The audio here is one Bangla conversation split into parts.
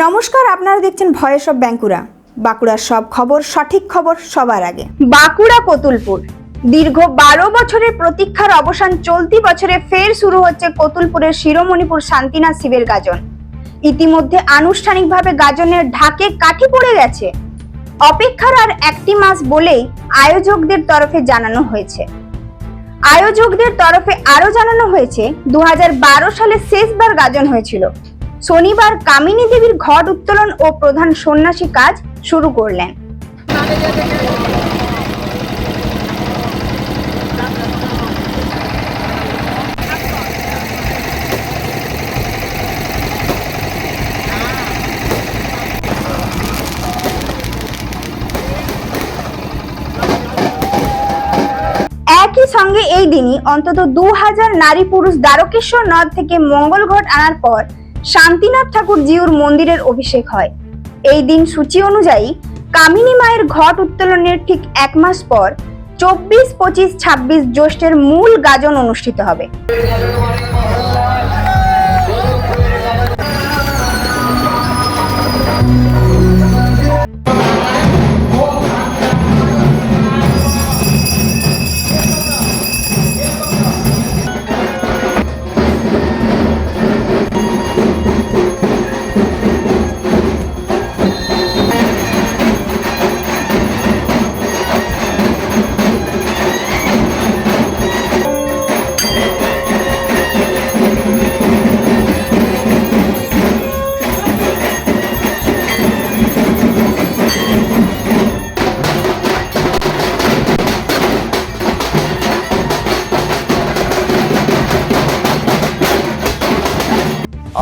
নমস্কার, আপনারা দেখছেন ভয়েস অব বাঁকুড়া বাঁকুড়ার সব খবর, সঠিক খবর সবার আগে। বাঁকুড়া কতুলপুর। দীর্ঘ বারো বছরের প্রতীক্ষার অবসান চলতি বছরে ফের শুরু হচ্ছে কতুলপুরের শিরোমণিপুর শান্তিনাথ শিবের গাজন। ইতিমধ্যে আনুষ্ঠানিকভাবে গাজনের ঢাকে কাঠি পড়ে গেছে। অপেক্ষার আর একটি মাস বলেই আয়োজকদের তরফে জানানো হয়েছে। আয়োজকদের তরফে আরও জানানো হয়েছে, দু হাজার বারো সালে শেষবার গাজন হয়েছিল। শনিবার কামিনী দেবীর ঘট উত্তোলন ও প্রধান সন্ন্যাসী কাজ শুরু করলেন। একই সঙ্গে এই দিনই অন্তত দু হাজার নারী পুরুষ দ্বারকেশ্বর নদ থেকে মঙ্গল ঘট আনার পর শান্তিনাথ ঠাকুর জিউর মন্দিরের অভিষেক হয়। এই দিন সূচি অনুযায়ী কামিনী মায়ের ঘট উত্তোলনের ঠিক এক মাস পর চব্বিশ, পঁচিশ, ছাব্বিশ জ্যৈষ্ঠের মূল গাজন অনুষ্ঠিত হবে।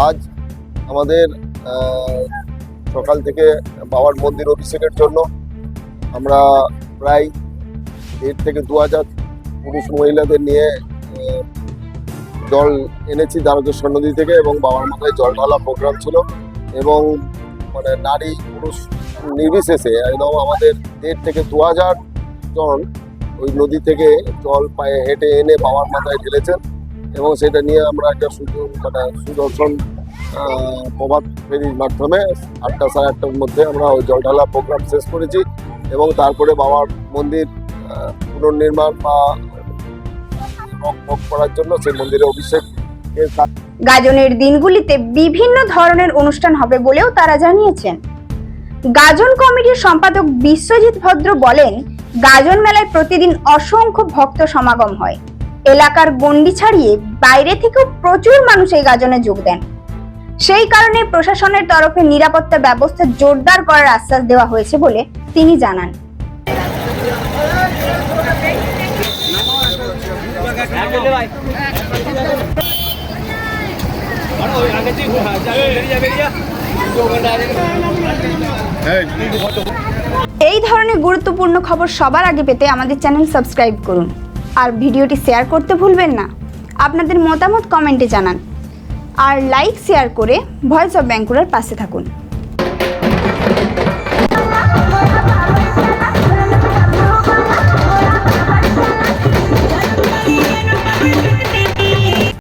আজ আমাদের সকাল থেকে বাবার মন্দির অভিষেকের জন্য আমরা প্রায় দেড় থেকে দু হাজার পুরুষ মহিলাদের নিয়ে জল এনেছি দ্বারকেশ্বর নদী থেকে এবং বাবার মাথায় জল ঢালা প্রোগ্রাম ছিল এবং মানে নারী পুরুষ নির্বিশেষে একদম আমাদের দেড় থেকে দু হাজার জন ওই নদী থেকে জল পায়ে হেঁটে এনে বাবার মাথায় ঢেলেছেন। এবং সেটা নিয়ে আমরা একটা মানে সুদর্শন প্রভাত ফেরির মাধ্যমে আটটা সাড়ে আটটার মধ্যে আমরা ওই জল ঢালা প্রোগ্রাম শেষ করেছি এবং তারপরে বাবার মন্দির পুনর্নির্মাণ বা করার জন্য সেই মন্দিরে অভিষেকের কাজ। গাজনের দিনগুলিতে বিভিন্ন ধরনের অনুষ্ঠান হবে বলেও তারা জানিয়েছেন। গাজন কমিটির সম্পাদক বিশ্বজিৎ ভদ্র বলেন, গাজন মেলায় প্রতিদিন অসংখ্য ভক্ত সমাগম হয়। এলাকার গণ্ডি ছাড়িয়ে বাইরে থেকেও প্রচুর মানুষ এই গাজনে যোগ দেন। সেই কারণে প্রশাসনের তরফে নিরাপত্তা ব্যবস্থা জোরদার করার আশ্বাস দেওয়া হয়েছে বলে তিনি জানান। এই ধরনের গুরুত্বপূর্ণ খবর সবার আগে পেতে আমাদের চ্যানেল সাবস্ক্রাইব করুন। আর ভিডিওটি শেয়ার করতে ভুলবেন না। আপনাদের মতামত কমেন্টে জানান। আর লাইক, শেয়ার করে ভয়েস অফ ব্যাঙ্কুরার পাশে থাকুন।